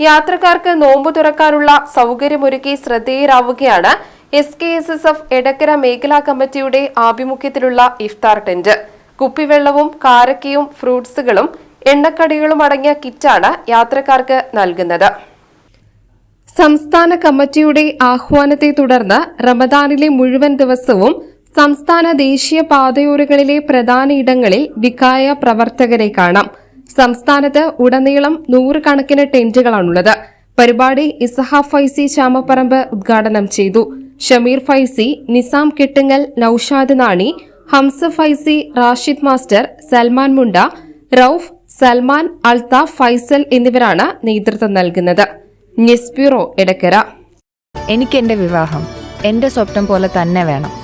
യാത്രക്കാർക്ക് നോമ്പ് തുറക്കാനുള്ള സൗകര്യമൊരുക്കി ശ്രദ്ധേയരാവുകയാണ് S K S S F Edakkara മേഖലാ കമ്മിറ്റിയുടെ ആഭിമുഖ്യത്തിലുള്ള ഇഫ്താർ ടെന്റ്. കുപ്പിവെള്ളവും കാരക്കയും ഫ്രൂട്ട്സുകളും എണ്ണക്കടികളും അടങ്ങിയ കിറ്റാണ് യാത്രക്കാർക്ക് നൽകുന്നത്. സംസ്ഥാന കമ്മിറ്റിയുടെ ആഹ്വാനത്തെ തുടർന്ന് റമദാനിലെ മുഴുവൻ ദിവസവും സംസ്ഥാന ദേശീയ പാതയോരുകളിലെ പ്രധാന ഇടങ്ങളിൽ വികായ പ്രവർത്തകരെ കാണാം. സംസ്ഥാനത്ത് ഉടനീളം നൂറുകണക്കിന് ടെന്റുകളാണുള്ളത്. പരിപാടി ഇസഹ ഫൈസി ചാമപ്പറമ്പ് ഉദ്ഘാടനം ചെയ്തു. ഷമീർ ഫൈസി നിസാം കെട്ടുങ്ങൽ നൌഷാദ് നാണി ഹംസ ഫൈസി റാഷിദ് മാസ്റ്റർ സൽമാൻ മുണ്ട റൌഫ് സൽമാൻ അൽതാഫ് ഫൈസൽ എന്നിവരാണ് നേതൃത്വം നൽകുന്നത്. News bureau Edakkara. എനിക്ക് എന്റെ വിവാഹം എന്റെ സ്വപ്നം പോലെ തന്നെ വേണം.